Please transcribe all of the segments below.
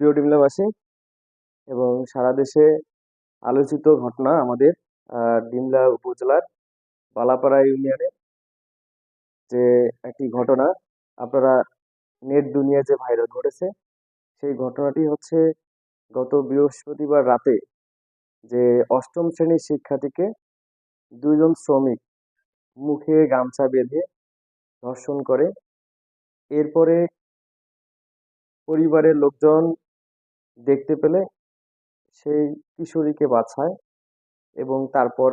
প্রিয় ডিমলাবাসী এবং সারা দেশে আলোচিত ঘটনা আমাদের ডিমলা উপজেলার বালাপাড়া ইউনিয়নে যে একটি ঘটনা। আপনারা নেট দুনিয়া যে ভাইরাল ঘটেছে, সেই ঘটনাটি হচ্ছে গত বৃহস্পতিবার রাতে যে অষ্টম শ্রেণির শিক্ষার্থীকে দুইজন শ্রমিক মুখে গামছা বেঁধে ধর্ষণ করে। এরপরে পরিবারের লোকজন দেখতে পেলে সেই কিশোরীকে বাছায় এবং তারপর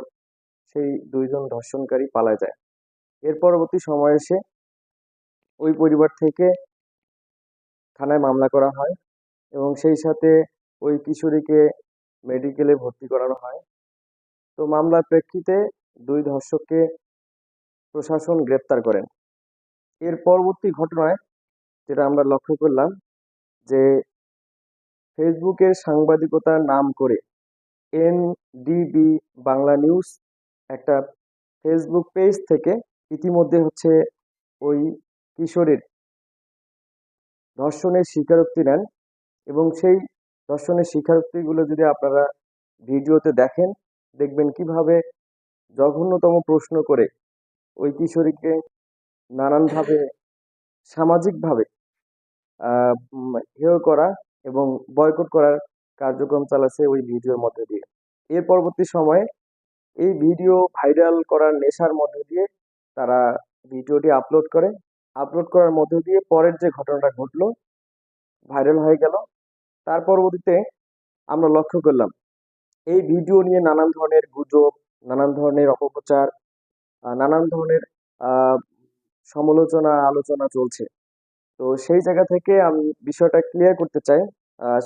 সেই দুইজন ধর্ষণকারী পালায় যায়। এর পরবর্তী সময় এসে ওই পরিবার থেকে থানায় মামলা করা হয় এবং সেই সাথে ওই কিশোরীকে মেডিকেলে ভর্তি করানো হয়। তো মামলার প্রেক্ষিতে দুই ধর্ষককে প্রশাসন গ্রেপ্তার করেন এর পরবর্তী ঘটনায় যেটা আমরা লক্ষ্য করলাম যে ফেসবুকের সাংবাদিকতার নাম করে এনডিবি বাংলা নিউজ একটা ফেসবুক পেজ থেকে ইতিমধ্যে হচ্ছে ওই কিশোরীর ধর্ষণের স্বীকারোক্তি নেন এবং সেই ধর্ষণের স্বীকারোক্তিগুলো যদি আপনারা ভিডিওতে দেখেন, দেখবেন কীভাবে জঘন্যতম প্রশ্ন করে ওই কিশোরীকে নানানভাবে সামাজিকভাবে হেয় করা এবং বয়কট করার কার্যক্রম চালাচ্ছে ওই ভিডিওর মধ্যে দিয়ে। এর পরবর্তী সময়ে এই ভিডিও ভাইরাল করার নেশার মধ্যে দিয়ে তারা ভিডিওটি আপলোড করে। আপলোড করার মধ্যে দিয়ে পরের যে ঘটনাটা ঘটলো ভাইরাল হয়ে গেল। তার পরবর্তীতে আমরা লক্ষ্য করলাম, এই ভিডিও নিয়ে নানান ধরনের গুজব, নানান ধরনের অপপ্রচার নানান ধরনের সমালোচনা, আলোচনা চলছে। তো সেই জায়গা থেকে আমি বিষয়টা ক্লিয়ার করতে চাই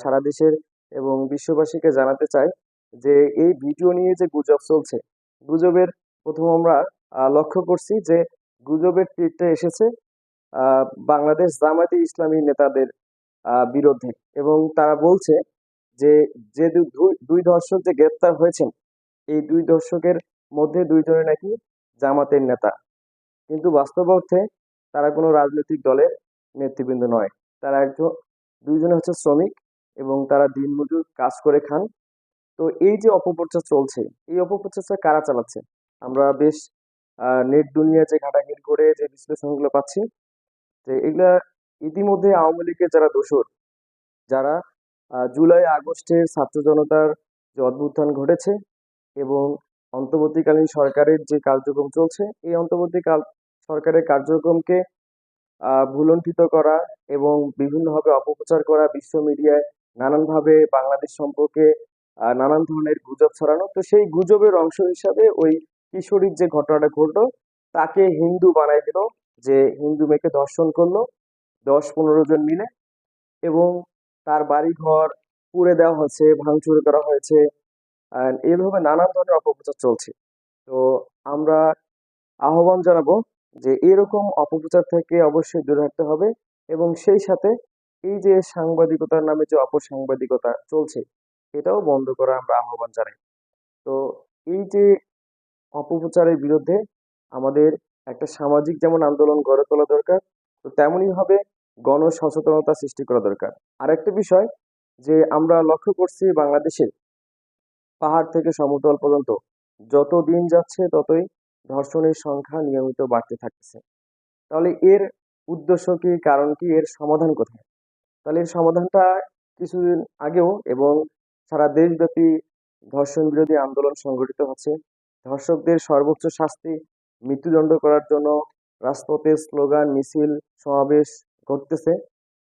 সারা দেশের এবং বিশ্ববাসীকে জানাতে চাই যে এই ভিডিও নিয়ে যে গুজব চলছে, গুজবের প্রথম আমরা লক্ষ্য করছি যে গুজবের তীরটা এসেছে বাংলাদেশ জামায়াতে ইসলামী নেতাদের বিরুদ্ধে এবং তারা বলছে যে যে দুই- ধর্ষক যে গ্রেপ্তার হয়েছেন, এই দুই ধর্ষকের মধ্যে দুইজনে নাকি জামাতের নেতা। কিন্তু বাস্তব অর্থে তারা কোনো রাজনৈতিক দলের নেতৃবৃন্দ নয়। তারা একজন, দুইজনে হচ্ছে শ্রমিক এবং তারা দিনমজুর কাজ করে খান। তো এই যে অপপ্রচার চলছে, এই অপপ্রচারটা কারা চালাচ্ছে? আমরা বেশ নেট দুনিয়া যে ঘাটাঘাটি করে যে বিশ্লেষণগুলো পাচ্ছি, যে এগুলা ইতিমধ্যে আওয়ামী লীগের যারা দোসর যারা জুলাই আগস্টে ছাত্র জনতার যে অভ্যুত্থান ঘটেছে এবং অন্তর্বর্তীকালীন সরকারের যে কার্যক্রম চলছে, এই অন্তর্বর্তীকাল সরকারের কার্যক্রমকে ভুলণ্ঠিত করা এবং বিভিন্নভাবে অপপ্রচার করা বিশ্ব মিডিয়ায় নানানভাবে বাংলাদেশ সম্পর্কে নানান ধরনের গুজব ছড়ানো। তো সেই গুজবের অংশ হিসাবে ওই কিশোরীর যে ঘটনাটা ঘটলো, তাকে হিন্দু বানাই দিল যে হিন্দু মেয়েকে ধর্ষণ করল দশ পনেরো জন মিলে এবং তার বাড়ি ঘর পুড়ে দেওয়া হয়েছে, ভাঙচুর করা হয়েছে এইভাবে নানান ধরনের অপপ্রচার চলছে। তো আমরা আহ্বান জানাব যে এরকম অপপ্রচার থেকে অবশ্যই দূরে থাকতে হবে এবং সেই সাথে এই যে সাংবাদিকতার নামে যে অপসাংবাদিকতা চলছে, এটাও বন্ধ করা আমরা আহ্বান জানাই। তো এই যে অপপ্রচারের বিরুদ্ধে আমাদের একটা সামাজিক যেমন আন্দোলন গড়ে তোলা দরকার, তো তেমনই ভাবে গণ সচেতনতা সৃষ্টি করা দরকার। আরেকটা বিষয় যে আমরা লক্ষ্য করছি বাংলাদেশের পাহাড় থেকে সমতল পর্যন্ত যত দিন যাচ্ছে ততই ধর্ষণের সংখ্যা নিয়মিত বাড়তে থাকতেছে। তাহলে এর উদ্দেশ্য কি, কারণ কি, এর সমাধান কোথায়? তাহলে এর সমাধানটা কিছুদিন আগেও এবং সারা দেশব্যাপী ধর্ষণ বিরোধী আন্দোলন সংগঠিত হচ্ছে। ধর্ষকদের সর্বোচ্চ শাস্তি মৃত্যুদণ্ড করার জন্য রাজপথে স্লোগান, মিছিল, সমাবেশ ঘটতেছে।